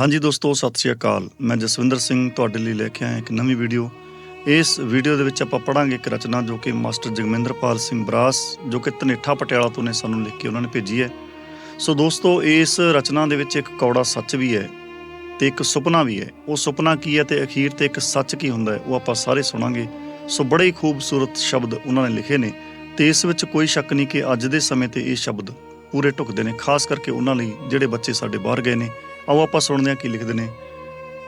ਹਾਂਜੀ ਦੋਸਤੋ, ਸਤਿ ਸ਼੍ਰੀ ਅਕਾਲ। ਮੈਂ ਜਸਵਿੰਦਰ ਸਿੰਘ ਤੁਹਾਡੇ ਲਈ ਲੈ ਕੇ ਆਇਆ ਇੱਕ ਨਵੀਂ ਵੀਡੀਓ। ਇਸ ਵੀਡੀਓ ਦੇ ਵਿੱਚ ਆਪਾਂ ਪੜਾਂਗੇ ਇੱਕ ਰਚਨਾ ਜੋ ਕਿ ਮਾਸਟਰ ਜਗਮਿੰਦਰਪਾਲ ਸਿੰਘ ਬਰਾਸ, ਜੋ ਕਿ ਤਨੇਠਾ ਪਟਿਆਲਾ ਤੋਂ ਨੇ ਸਾਨੂੰ ਲਿਖ ਕੇ ਉਹਨਾਂ ਨੇ ਭੇਜੀ ਹੈ। ਸੋ ਦੋਸਤੋ, ਇਸ ਰਚਨਾ ਦੇ ਵਿੱਚ ਇੱਕ ਕੌੜਾ ਸੱਚ ਵੀ ਹੈ ਤੇ ਇੱਕ ਸੁਪਨਾ ਵੀ ਹੈ। ਉਹ ਸੁਪਨਾ ਕੀ ਹੈ ਤੇ ਅਖੀਰ ਤੇ ਇੱਕ ਸੱਚ ਕੀ ਹੁੰਦਾ ਹੈ, ਉਹ ਆਪਾਂ ਸਾਰੇ ਸੁਣਾਂਗੇ। ਸੋ ਬੜੇ ਹੀ ਖੂਬਸੂਰਤ ਸ਼ਬਦ ਉਹਨਾਂ ਨੇ ਲਿਖੇ ਨੇ ਤੇ ਇਸ ਵਿੱਚ ਕੋਈ ਸ਼ੱਕ ਨਹੀਂ ਕਿ ਅੱਜ ਦੇ ਸਮੇਂ ਤੇ ਇਹ ਸ਼ਬਦ ਪੂਰੇ ਢੁਕਦੇ ਨੇ, ਖਾਸ ਕਰਕੇ ਉਹਨਾਂ ਲਈ ਜਿਹੜੇ ਬੱਚੇ ਸਾਡੇ ਬਾਹਰ ਗਏ ਨੇ। ਆਓ ਆਪਾਂ ਸੁਣਦੇ ਹਾਂ ਕੀ ਲਿਖਦੇ ਨੇ।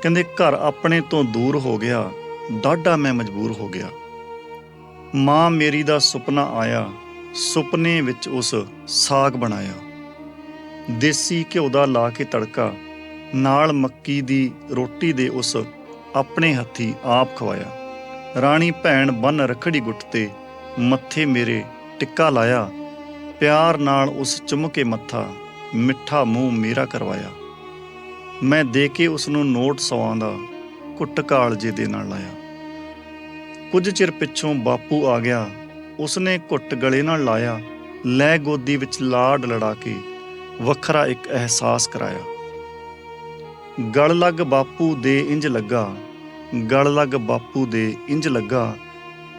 ਕਹਿੰਦੇ, ਘਰ ਆਪਣੇ ਤੋਂ ਦੂਰ ਹੋ ਗਿਆ, ਡਾਢਾ ਮੈਂ ਮਜਬੂਰ ਹੋ ਗਿਆ। ਮਾਂ ਮੇਰੀ ਦਾ ਸੁਪਨਾ ਆਇਆ, ਸੁਪਨੇ ਵਿੱਚ ਉਸ ਸਾਗ ਬਣਾਇਆ। ਦੇਸੀ ਘਿਓ ਦਾ ਲਾ ਕੇ ਤੜਕਾ, ਨਾਲ ਮੱਕੀ ਦੀ ਰੋਟੀ ਦੇ ਉਸ ਆਪਣੇ ਹੱਥੀ ਆਪ ਖਵਾਇਆ। ਰਾਣੀ ਭੈਣ ਬੰਨ ਰਖੜੀ ਗੁੱਟ ਤੇ ਮੱਥੇ ਮੇਰੇ ਟਿੱਕਾ ਲਾਇਆ। ਪਿਆਰ ਨਾਲ ਉਸ ਚੁੰਮ ਕੇ ਮੱਥਾ, ਮਿੱਠਾ ਮੂੰਹ ਮੇਰਾ ਕਰਵਾਇਆ। ਮੈਂ ਦੇ ਕੇ ਉਸ ਨੂੰ ਨੋਟ ਸੌਆਂ ਦਾ ਕੁੱਟ ਕਾਲਜੇ ਦੇ ਨਾਲ ਲਾਇਆ। ਕੁਝ ਚਿਰ ਪਿੱਛੋਂ ਬਾਪੂ ਆ ਗਿਆ। ਉਸਨੇ ਘੁੱਟ ਗਲੇ ਨਾਲ ਲਾਇਆ। ਲੈ ਗੋਦੀ ਵਿੱਚ ਲਾਡ ਲੜਾ ਕੇ ਵੱਖਰਾ ਇੱਕ ਅਹਿਸਾਸ ਕਰਾਇਆ। ਗਲ ਲੱਗ ਬਾਪੂ ਦੇ ਇੰਜ ਲੱਗਾ। ਗਲ ਲੱਗ ਬਾਪੂ ਦੇ ਇੰਜ ਲੱਗਾ।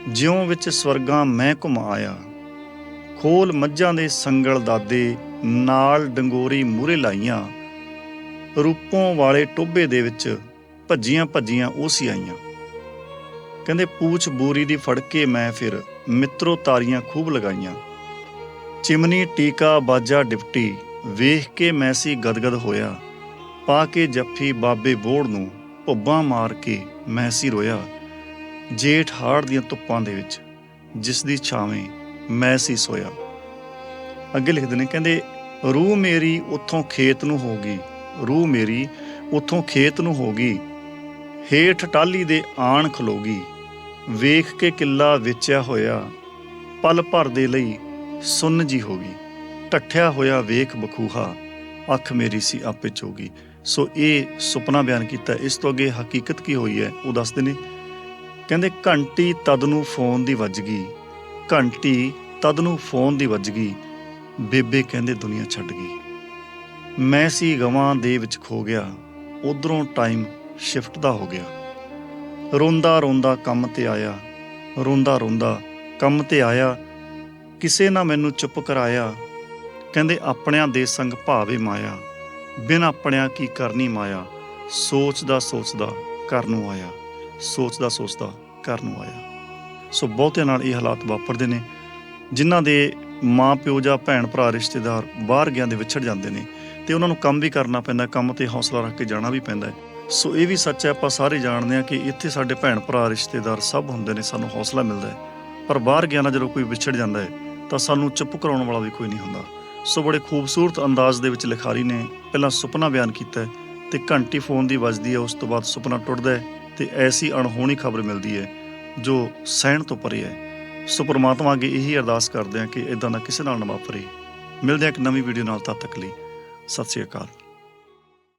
ਜਿਉਂ ਵਿੱਚ ਸਵਰਗਾਂ ਮੈਂ ਘੁਮ ਆਇਆ। ਖੋਲ ਮੱਝਾਂ ਦੇ ਸੰਗਲ ਦਾਦੇ ਨਾਲ ਡੰਗੋਰੀ ਮੂਰੇ ਲਾਈਆਂ। ਰੂਪੋਂ ਵਾਲੇ ਟੋਬੇ ਦੇ ਵਿੱਚ ਭੱਜੀਆਂ ਭੱਜੀਆਂ ਉਹ ਸੀ ਆਈਆਂ। ਕਹਿੰਦੇ, ਪੂਛ ਬੂਰੀ ਦੀ ਫੜ ਕੇ ਮੈਂ ਫਿਰ ਮਿੱਤਰੋ ਤਾਰੀਆਂ ਖੂਬ ਲਗਾਈਆਂ। ਚਿਮਨੀ, ਟੀਕਾ, ਬਾਜਾ, ਡਿਪਟੀ, ਵੇਖ ਕੇ ਮੈਂ ਸੀ ਗਦਗਦ ਹੋਇਆ। ਪਾ ਕੇ ਜੱਫੀ ਬਾਬੇ ਬੋੜ ਨੂੰ ਭੁੱਬਾਂ ਮਾਰ ਕੇ ਮੈਂ ਸੀ ਰੋਇਆ। ਜੇਠ ਹਾੜ ਦੀਆਂ ਧੁੱਪਾਂ ਦੇ ਵਿੱਚ ਜਿਸ ਦੀ ਛਾਵੇਂ ਮੈਂ ਸੀ ਸੋਇਆ। ਅੱਗੇ ਲਿਖਦੇ ਨੇ, ਕਹਿੰਦੇ, ਰੂਹ ਮੇਰੀ ਉੱਥੋਂ ਖੇਤ ਨੂੰ ਹੋ ਗਈ। ਰੂਹ ਮੇਰੀ ਉੱਥੋਂ ਖੇਤ ਨੂੰ ਹੋ ਗਈ। ਹੇਠ ਟਾਲੀ ਦੇ ਆਣ ਖਲੋਗੀ। ਵੇਖ ਕੇ ਕਿੱਲਾ ਵੇਚਿਆ ਹੋਇਆ। ਪਲ ਭਰ ਦੇ ਲਈ ਸੁੰਨ ਜੀ ਹੋ ਗਈ। ਟੱਠਿਆ ਹੋਇਆ ਵੇਖ ਬਖੂਹਾ। ਅੱਖ ਮੇਰੀ ਸੀ ਆਪੇ ਚੋਗੀ। ਸੋ ਇਹ ਸੁਪਨਾ ਬਿਆਨ ਕੀਤਾ। ਇਸ ਤੋਂ ਅੱਗੇ ਹਕੀਕਤ ਕੀ ਹੋਈ ਹੈ, ਉਹ ਦੱਸਦੇ ਨੇ ਕਹਿੰਦੇ, ਘੰਟੀ ਤਦ ਨੂੰ ਫੋਨ ਦੀ ਵੱਜ ਗਈ। ਘੰਟੀ ਤਦ ਨੂੰ ਫੋਨ ਦੀ ਵੱਜ ਗਈ। ਬੇਬੇ ਕਹਿੰਦੇ, ਦੁਨੀਆ ਛੱਡ ਗਈ। ਮੈਂ ਸੀ ਗਵਾਂ ਦੇ ਵਿੱਚ ਖੋ ਗਿਆ। ਉਧਰੋਂ ਟਾਈਮ ਸ਼ਿਫਟ ਦਾ ਹੋ ਗਿਆ। ਰੋਂਦਾ ਰੋਂਦਾ ਕੰਮ ਤੇ ਆਇਆ। ਰੋਂਦਾ ਰੋਂਦਾ ਕੰਮ ਤੇ ਆਇਆ। ਕਿਸੇ ਨਾ ਮੈਨੂੰ ਚੁੱਪ ਕਰਾਇਆ। ਕਹਿੰਦੇ ਆਪਣਿਆਂ ਦੇ ਸੰਗ ਭਾਵੇ ਮਾਇਆ। ਬਿਨ ਆਪਣਿਆਂ ਕੀ ਕਰਨੀ ਮਾਇਆ। ਸੋਚਦਾ ਸੋਚਦਾ ਘਰ ਨੂੰ ਆਇਆ। ਸੋਚਦਾ ਸੋਚਦਾ ਘਰ ਨੂੰ ਆਇਆ। ਸੋ ਬਹੁਤਿਆਂ ਨਾਲ ਇਹ ਹਾਲਾਤ ਵਾਪਰਦੇ ਨੇ, ਜਿਨ੍ਹਾਂ ਦੇ ਮਾਂ ਪਿਓ ਜਾਂ ਭੈਣ ਭਰਾ ਰਿਸ਼ਤੇਦਾਰ ਬਾਹਰ ਗਿਆ ਦੇ ਵਿਛੜ ਜਾਂਦੇ ਨੇ। ਤੇ ਉਹਨਾਂ ਨੂੰ ਕੰਮ ਵੀ ਕਰਨਾ ਪੈਂਦਾ, ਕੰਮ ਤੇ ਹੌਸਲਾ ਰੱਖ ਕੇ ਜਾਣਾ ਵੀ ਪੈਂਦਾ ਸੋ ਇਹ ਵੀ ਸੱਚ ਹੈ, ਆਪਾਂ ਸਾਰੇ ਜਾਣਦੇ ਹਾਂ ਕਿ ਇੱਥੇ ਸਾਡੇ ਭੈਣ ਭਰਾ, ਰਿਸ਼ਤੇਦਾਰ ਸਭ ਹੁੰਦੇ ਨੇ, ਸਾਨੂੰ ਹੌਸਲਾ ਮਿਲਦਾ ਹੈ। ਪਰ ਬਾਹਰ ਗਿਆ ਨਾ ਜਦੋਂ ਕੋਈ ਵਿਛੜ ਜਾਂਦਾ ਹੈ, ਤਾਂ ਸਾਨੂੰ ਚੁੱਪ ਕਰਾਉਣ ਵਾਲਾ ਵੀ ਕੋਈ ਨਹੀਂ ਹੁੰਦਾ। ਸੋ ਬੜੇ ਖੂਬਸੂਰਤ ਅੰਦਾਜ਼ ਦੇ ਵਿੱਚ ਲਿਖਾਰੀ ਨੇ ਪਹਿਲਾਂ ਸੁਪਨਾ ਬਿਆਨ ਕੀਤਾ ਹੈ ਤੇ ਘੰਟੀ ਫੋਨ ਦੀ ਵੱਜਦੀ ਹੈ, ਉਸ ਤੋਂ ਬਾਅਦ ਸੁਪਨਾ ਟੁੱਟਦਾ ਹੈ ਤੇ ਐਸੀ ਅਣਹੋਣੀ ਖਬਰ ਮਿਲਦੀ ਹੈ, ਜੋ ਸਹਿਣ ਤੋਂ ਪਰੇ ਹੈ। ਸੋ ਪ੍ਰਮਾਤਮਾ ਅੱਗੇ ਇਹੀ ਅਰਦਾਸ ਕਰਦੇ ਹਾਂ ਕਿ ਇਦਾਂ ਦਾ ਕਿਸੇ ਨਾਲ ਨਾ ਵਾਪਰੇ। ਮਿਲਦੇ ਹਾਂ ਇੱਕ ਨਵੀਂ ਵੀਡੀਓ ਨਾਲ, ਤਦ ਤੱਕ ਲਈ। ਸਤਿ ਸ਼੍ਰੀ ਅਕਾਲ।